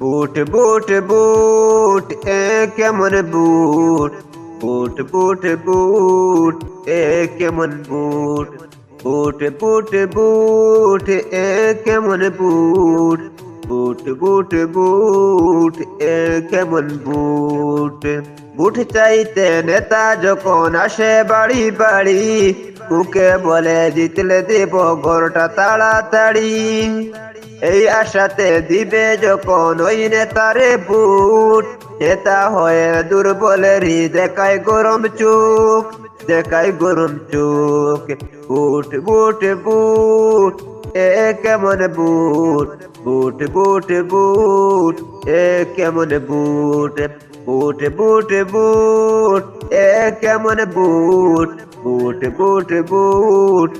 বুট বুট বুট, এ কেমন বুট? বুট বুট বুট, এ কেমন বুট? বুট বুট বুট, এ কেমন বুট? বুট বুট বুট, এ কেমন বুট? বুট চাইতে নেতা যখন আসে বাড়ি বাড়ি মুখে বলে জিতলে দেব ঘরটা তাড়াতাড়ি। এই আশাতে দিবে যখন ওই নেতারে বুট। নেতা হয়ে দুর্বলেরই দেখায় গরম চোখ, দেখায় গরম চোখ। বুট বুট বুট এ কেমন বুট? বুট বুট বুট। এ কেমন বুট? বুট বুট বুট। এ কেমন বুট? বুট বুট বুট,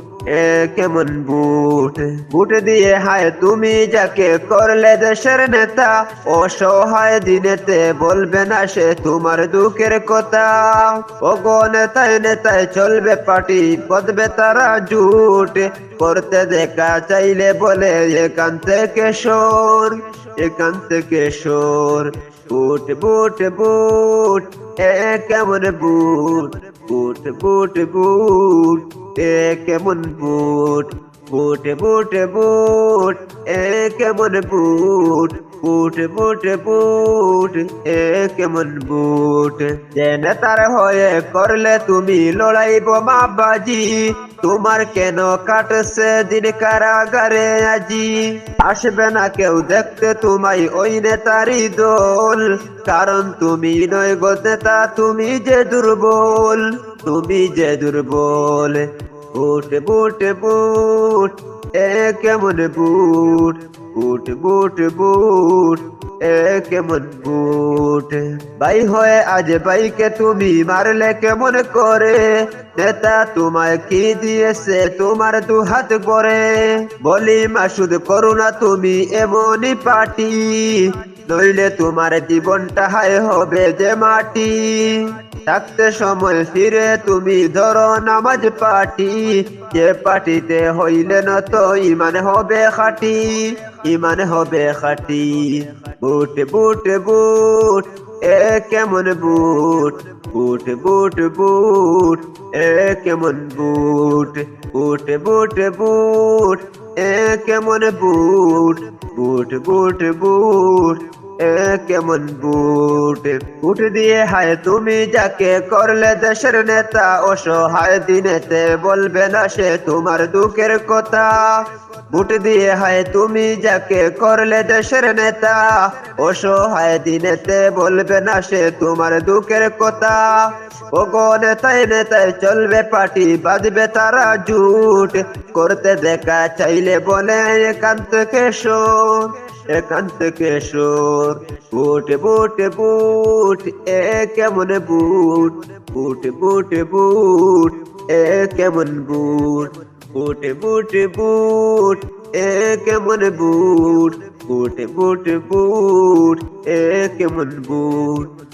এ কেমন বুট? বুট দিয়ে হায়, তুমি যাকে করলে দেশের নেতা, অসহায় দিনেতে বলবে না সে তোমার দুঃখের কথা। ওগো নেতায় নেতায় চলবে পার্টি পদবে তারা জুট। করতে দেখা চাইলে বলে, এখান থেকে সর, এখান থেকে সর। বুট বুট বুট, এ কেমন বুট? বুট বুট বুট, এ কেমন বুট? বুট বুট বুট, এ কেমন বুট? বুট বুট বুট, এ কেমন বুট? যে নেতার হয়ে করলে তুমি লড়াই বোমা বাজি তোমার কেন কাটছে দিন কারাগারে আজি? আসবে না কেউ দেখতে তোমায় ওই নেতারি দোল, কারণ তুমি নয় গো নেতা, তুমি যে দুর্বল। তুমি যে দুর্বল বুট বুট বুট, এ কেমন বুট? বুট বুট বুট, এ কেমন বুট? ভাই হয়ে আজ ভাইকে তুমি মারলে কেমন করে? নেতা তোমায় কি দিয়েছে? তোমার দু হাত করে বলি মাসুদ, করুণা তুমি এমনই পাটি নইলে তোমার জীবনটা হায় হবে যে মাটি। থাকতে সময় ফিরে তুমি ধরো নামাজ পাটি। যে পাটিতে হইলে না তো ইমান হবে খাটি। ইমান হবে খাটি। বুট বুট বুট, এ কেমন বুট? বুট বুট বুট, এ কেমন বুট? বুট বুট বুট, এ কেমন বুট? বুট বুট বুট কেমন বুট? বুট দিয়ে হায়, তুমি যাকে করলে দেশের নেতা, অসহায় দিনেতে বলবে না সে তোমার দুঃখের কথা। বুট দিয়ে হায়, তুমি যাকে করলে দেশের নেতা, অসহায় দিনেতে বলবে না সে তোমার দুঃখের কথা। ও গো নেতায় নেতায় চলবে পার্টি, বাজবে তারা জুট। করতে দেখা চাইলে বলে একান্ত থেকে একান্ত এখান সর বুট বুট বুট, এ কেমন বুট? বুট বুট বুট, এ কেমন বুট? বুট বুট বুট, এ কেমন বুট? বুট বুট বুট, এ কেমন বুট?